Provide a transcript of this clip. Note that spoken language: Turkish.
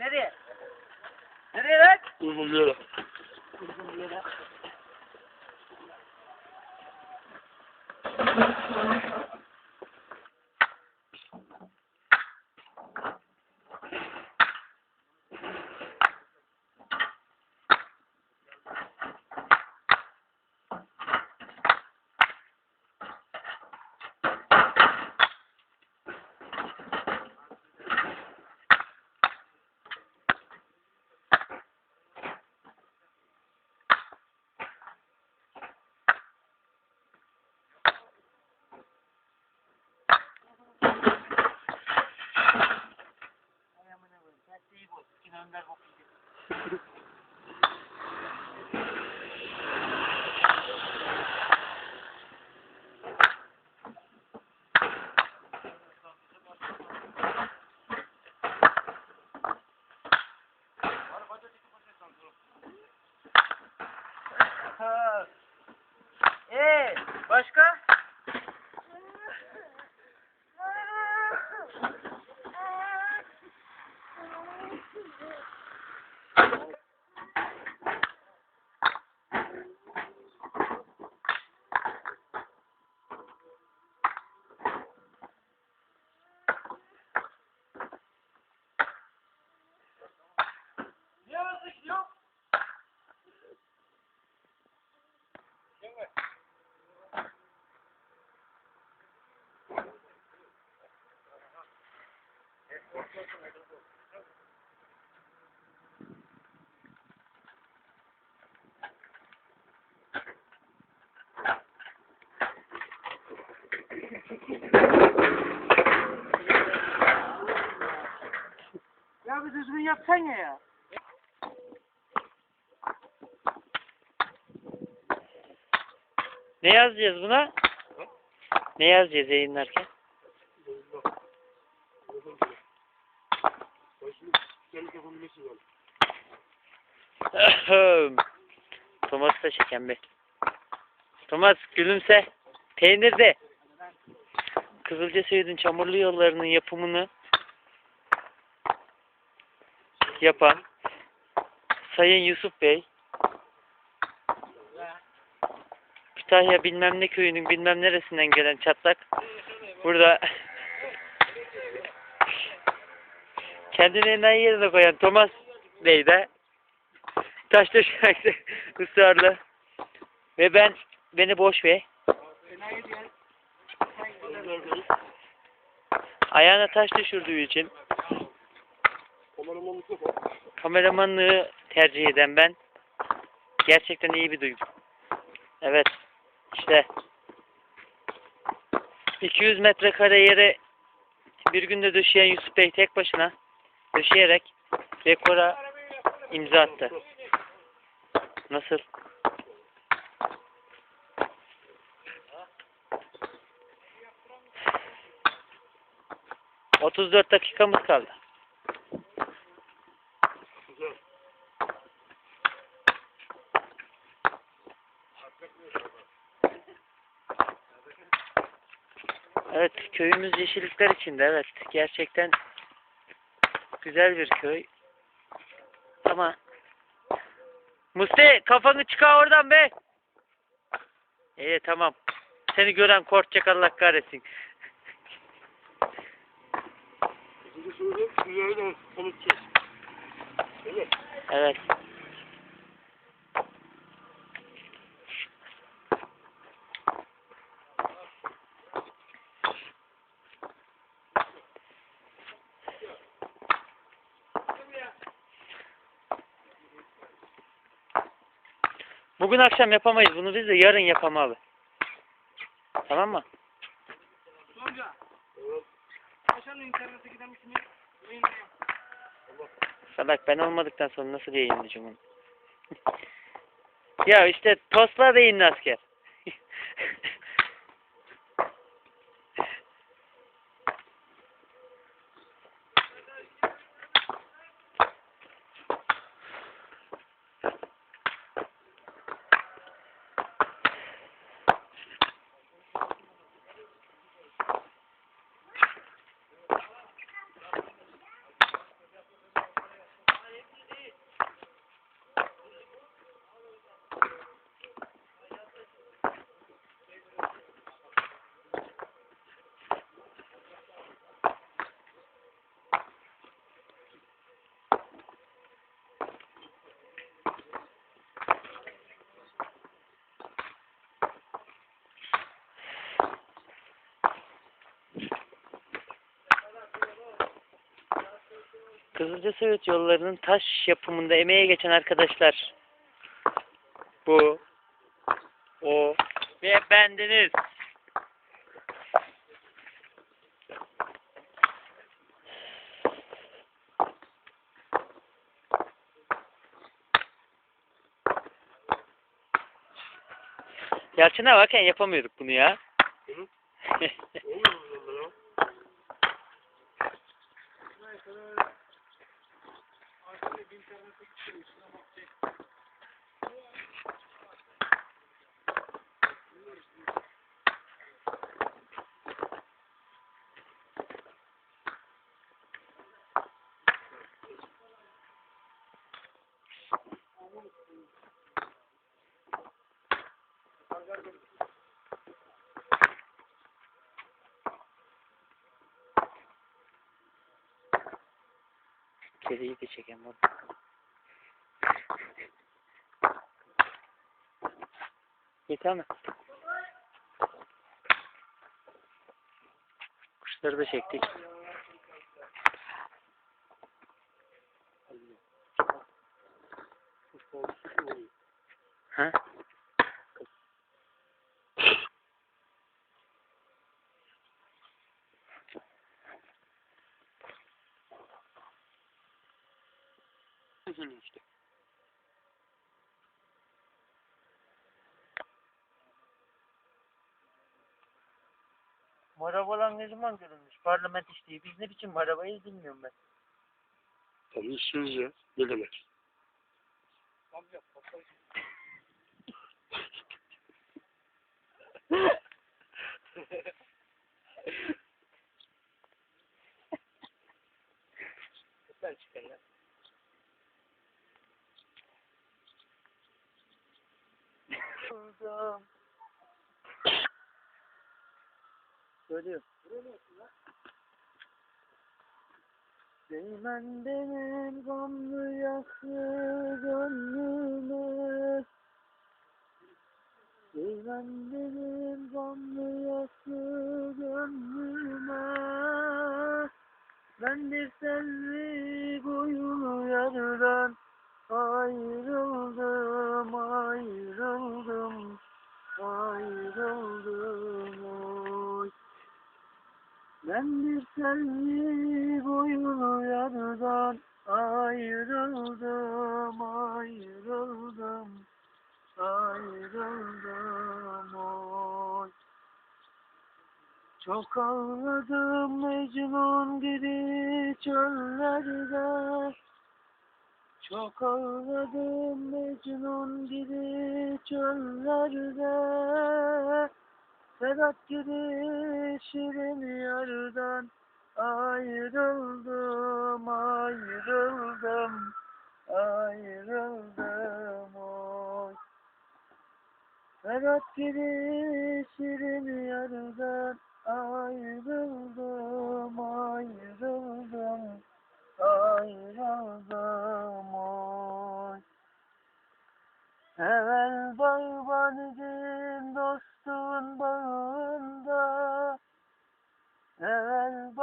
nereye nereye? Nereye lan? Uygun bir yere. Uygun bir yere. Ay koyayım. Sen şeyi boz. Kinonlar bok yiyecek. Ha. Ee, başka? Ya bir düzgün yapsana ya. Ne yazacağız buna? Ne yazacağız yayınlarken? Thomas da çeken be. Thomas gülümse. Peynir de. Kızılca Söğüt'ün çamurlu yollarının yapımını yapan Sayın Yusuf Bey Kütahya bilmem ne köyünün bilmem neresinden gelen çatlak burada kendini enayi yerine koyan Thomas Bey de taş döşemekte ısrarlı ve ben beni boş ver ayağına taş düşürdüğü için kameramanlığı tercih eden ben gerçekten iyi bir duygu. Evet. işte 200 metrekare yere bir günde döşeyen Yusuf Bey tek başına döşeyerek dekora imza attı. Nasıl? Otuz dört dakikamız kaldı. Evet, köyümüz yeşillikler içinde. Evet, gerçekten güzel bir köy. Ama Musti kafanı çıkar oradan be. İyi tamam. Seni gören korkacak Allah kahretsin. Evet. Bugün akşam yapamayız bunu biz de yarın yapalım abi. Tamam mı? Sonca. Evet. Aşağının internete giden bir kimi yayınlayayım. Salak ben olmadıktan sonra nasıl yayınlayacağım onu? ya işte postlar da asker. Kızılca Söğüt yollarının taş yapımında emeğe geçen arkadaşlar. Bu, o ve bendeniz. Yalçın'a varken yapamıyorduk bunu ya. Kediyi de çekeyim bunu. Yeter mi? Kuşları da çektik. Ha? Üzülün işte. Marabalar ne zaman görülmüş? Parlament işte. Biz ne biçim marabayız bilmiyorum ben. Tabii işiniz ya. Ne demek? Sen Söylüyor. Değmen benim gamlı yaslı gönlüme. Değmen benim gamlı yaslı gönlüme. Ben bir selvi boyunu yardan Ayrıldım, ayrıldım, ayrıldım ben bir selvi boyunu yardan ayrıldım, ayrıldım, ayrıldım oy. Çok ağladım Mecnun gibi çöllerde, çok ağladım Mecnun gibi çöllerde. Sedat gibi şirin yardan ayrıldım, ayrıldım, ayrıldım oy. Sedat gibi şirin yardan ayrıldım, and